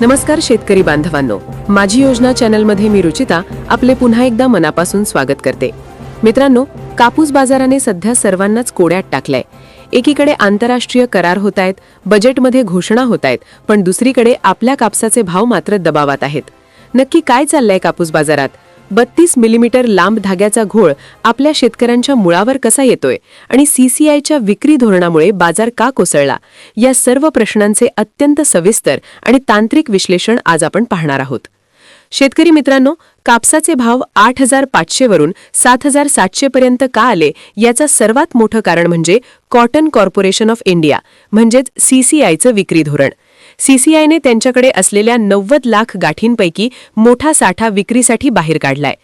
नमस्कार शेतकरी बांधवांनो. माझी योजना चॅनलमध्ये मी रुचिता आपले पुन्हा एकदा मनापासून स्वागत करते. मित्रांनो कापूस बाजाराने सध्या सर्वांनाच कोड्यात टाकलंय. एकीकडे आंतरराष्ट्रीय करार होत आहेत बजेटमध्ये घोषणा होत आहेत पण दुसरीकडे आपल्या कापसाचे भाव मात्र दबावात आहेत. नक्की काय चाललंय कापूस बाजारात? बत्तीस मिलीमीटर लांब धाग्याचा घोळ आपल्या शेतकऱ्यांच्या मुळावर कसा येतोय आणि सीसीआयच्या विक्री धोरणामुळे बाजार का कोसळला? या सर्व प्रश्नांचे अत्यंत सविस्तर आणि तांत्रिक विश्लेषण आज आपण पाहणार आहोत. शेतकरी मित्रांनो कापसाचे भाव आठ हजार पाचशेवरून सात हजार सातशेपर्यंत का आले याचं सर्वात मोठं कारण म्हणजे कॉटन कॉर्पोरेशन ऑफ इंडिया म्हणजेच सीसीआयचं विक्री धोरण. सीसीआयने त्यांच्याकडे असलेल्या नव्वद लाख गाठींपैकी मोठा साठा विक्रीसाठी बाहेर काढलाय.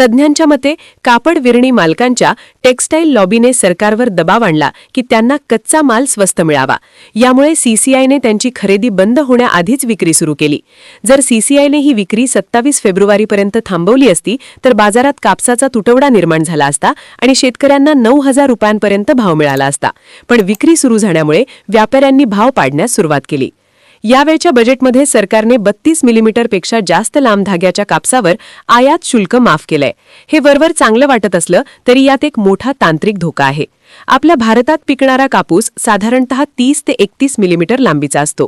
तज्ज्ञांच्या मते कापड विरणी मालकांच्या टेक्स्टाईल लॉबीने सरकारवर दबाव आणला की त्यांना कच्चा माल स्वस्त मिळावा. यामुळे सीसीआयने त्यांची खरेदी बंद होण्याआधीच विक्री सुरू केली. जर सीसीआयने ही विक्री सत्तावीस फेब्रुवारीपर्यंत थांबवली असती तर बाजारात कापसाचा तुटवडा निर्माण झाला असता आणि शेतकऱ्यांना नऊ हजार रुपयांपर्यंत भाव मिळाला असता. पण विक्री सुरू झाल्यामुळे व्यापाऱ्यांनी भाव पाडण्यास सुरुवात केली. यावेळच्या बजेटमध्ये सरकारने बत्तीस मिलीमीटरपेक्षा जास्त लांब धाग्याच्या कापसावर आयात शुल्क माफ केलंय. हे वरवर चांगलं वाटत असलं तरी यात एक मोठा तांत्रिक धोका आहे. आपल्या भारतात पिकणारा कापूस साधारणतः तीस ते एकतीस मिलीमीटर लांबीचा असतो.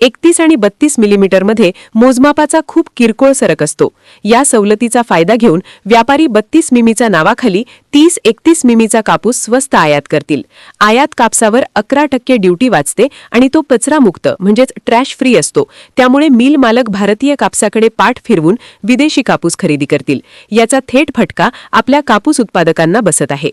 एकतीस आणि बत्तीस मिलीमीटरमध्ये मोजमापाचा खूप किरकोळ सरक असतो. या सवलतीचा फायदा घेऊन व्यापारी बत्तीस मिमीच्या नावाखाली तीस एकतीस मिमीचा कापूस स्वस्त आयात करतील. आयात कापसावर अकरा टक्के ड्युटी वाचते आणि तो कचरामुक्त म्हणजेच ट्रॅश फ्री असतो. त्यामुळे मिल मालक भारतीय कापसाकडे पाठ फिरवून विदेशी कापूस खरेदी करतील. याचा थेट फटका आपल्या कापूस उत्पादकांना बसत आहे.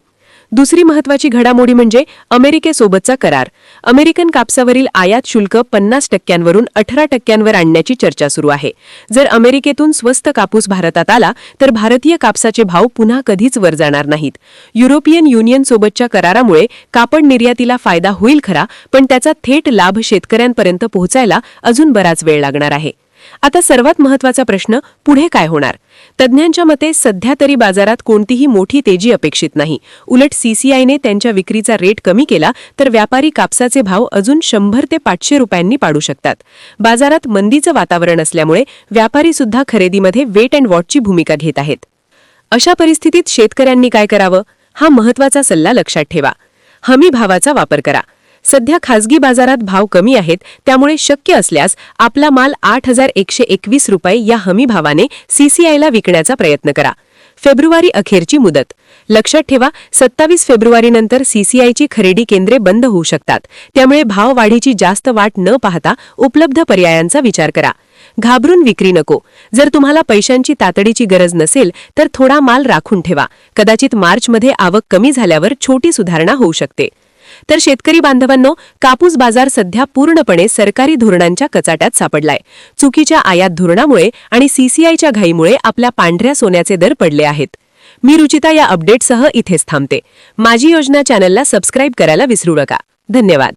दुसरी महत्वाची घडामोडी म्हणजे अमेरिकेसोबतचा करार. अमेरिकन कापसावरील आयात शुल्क पन्नास टक्क्यांवरून अठरा टक्क्यांवर आणण्याची चर्चा सुरू आहे. जर अमेरिकेतून स्वस्त कापूस भारतात आला तर भारतीय कापसाचे भाव पुन्हा कधीच वर जाणार नाहीत. युरोपियन युनियनसोबतच्या करारामुळे कापड निर्यातीला फायदा होईल खरा पण त्याचा थेट लाभ शेतकऱ्यांपर्यंत पोहोचायला अजून बराच वेळ लागणार आहे. आता सर्वात महत्त्वाचा प्रश्न पुढे काय होणार? तज्ज्ञांच्या मते सध्या तरी बाजारात कोणतीही मोठी तेजी अपेक्षित नाही. उलट सीसीआयने त्यांच्या विक्रीचा रेट कमी केला तर व्यापारी कापसाचे भाव अजून शंभर ते पाचशे रुपयांनी पाडू शकतात. बाजारात मंदीचं वातावरण असल्यामुळे व्यापारी सुद्धा खरेदीमध्ये वेट अँड वॉचची भूमिका घेत आहेत. अशा परिस्थितीत शेतकऱ्यांनी काय करावं? हा महत्त्वाचा सल्ला लक्षात ठेवा. हमी भावाचा वापर करा. सध्या खासगी बाजारात भाव कमी आहेत त्यामुळे शक्य असल्यास आपला माल आठ हजार एकशे एकवीस रुपये या हमी भावाने सीसीआयला विकण्याचा प्रयत्न करा. फेब्रुवारी अखेरची मुदत. लक्षात ठेवा सत्तावीस फेब्रुवारीनंतर सीसीआयची खरेदी केंद्रे बंद होऊ शकतात. त्यामुळे भाववाढीची जास्त वाट न पाहता उपलब्ध पर्यायांचा विचार करा. घाबरून विक्री नको. जर तुम्हाला पैशांची तातडीची गरज नसेल तर थोडा माल राखून ठेवा. कदाचित मार्चमध्ये आवक कमी झाल्यावर छोटी सुधारणा होऊ शकते. तर शेतकरी बांधवांनो कापूस बाजार सध्या पूर्णपणे सरकारी धोरणांच्या कचाट्यात सापडलाय. चुकीच्या आयात धोरणामुळे आणि सीसीआयच्या घाईमुळे आपल्या पांढऱ्या सोन्याचे दर पडले आहेत. मी रुचिता या अपडेटसह इथेच थांबते. माझी योजना चॅनलला सबस्क्राईब करायला विसरू नका. धन्यवाद.